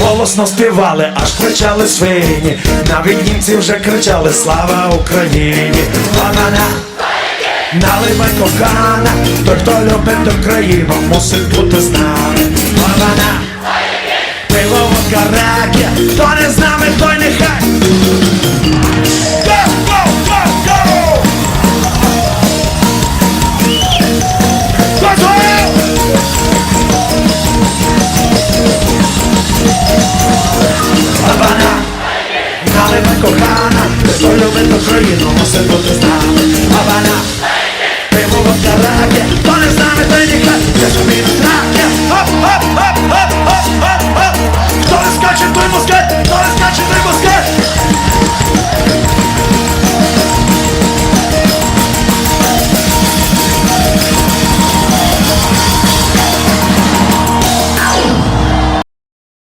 голосно співали, аж кричали свині. Навіть німці вже кричали Слава Україні! Ла-ла-ла! Наливай кохана, той, хто любить Україну, мусить бути з нами. Ла-ла-ла! Пиво в раки, хто не з Habana, solo me toco y no se protesta. Habana.